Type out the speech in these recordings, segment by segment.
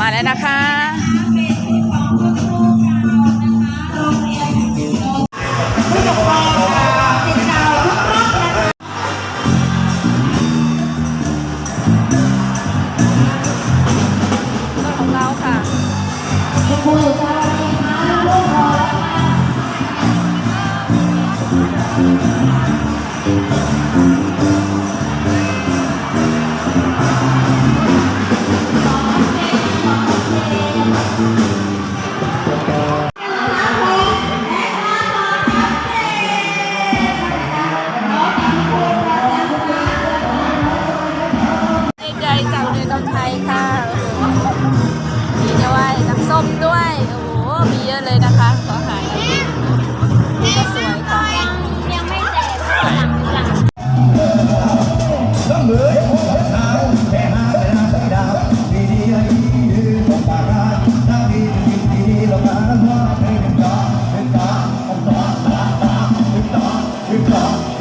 มาแล้วนะคะ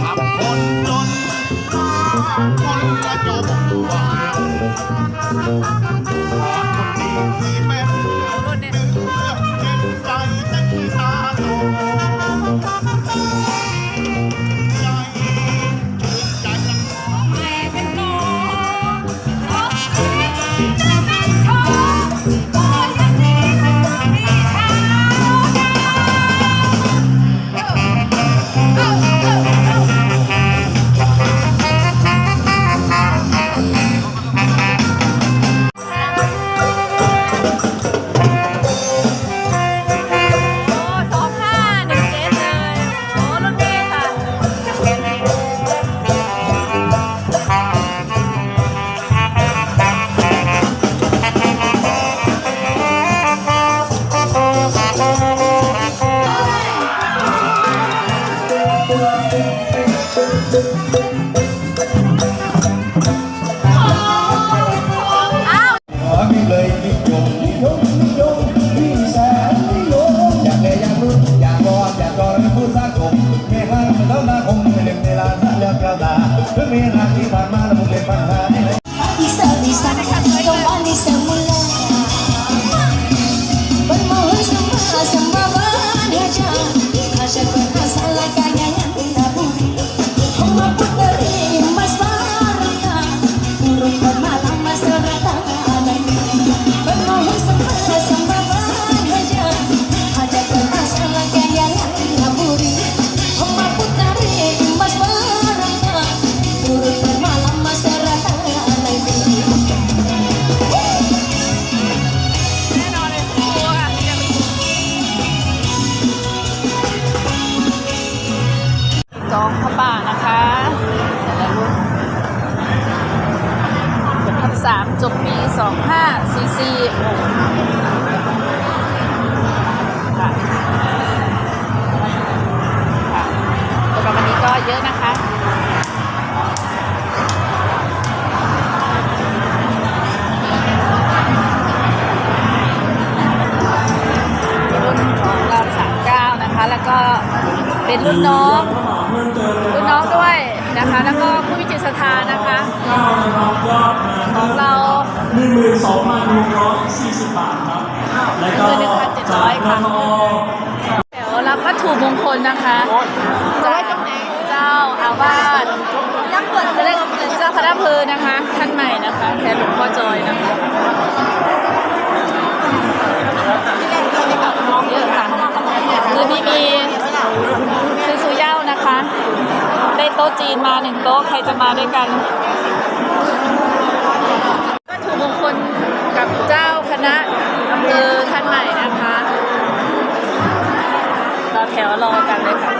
ขับคนจนคนกระจกหวานคนดีที่แม่นนึกเลือกเห็นใจจะกีตาโลใจถูกใจละ แม่เป็นน้องรักเธอ Come on. มีสองห้าซีซีค่ะตัววันนี้ก็เยอะนะคะรุ่นของเราสามเก้านะคะ แล้วก็เป็นรุ่นน้อง รุ่นน้องด้วย นะคะ แล้วก็ผู้วิจิตรศรัานะคะของเราหนึ่งหมื่นสองพันหนึ่งร้อยสี่สิบบาทครับแล้วก็หนึ่งพันเจ็ดร้อยค่ะแถวรับวัตถุมงคลนะคะจะได้ตรงไหนเจ้าอาวาสยังเปิดจะได้เจ้าพระพื้นนะคะท่านใหม่นะคะแถว โต๊ะจีนมาหนึ่งโต๊ะใครจะมาด้วยกันก็ถูกมงคลกับเจ้าคณะอำเภอท่านใหม่นะคะรอแถวรอกันเลยค่ะ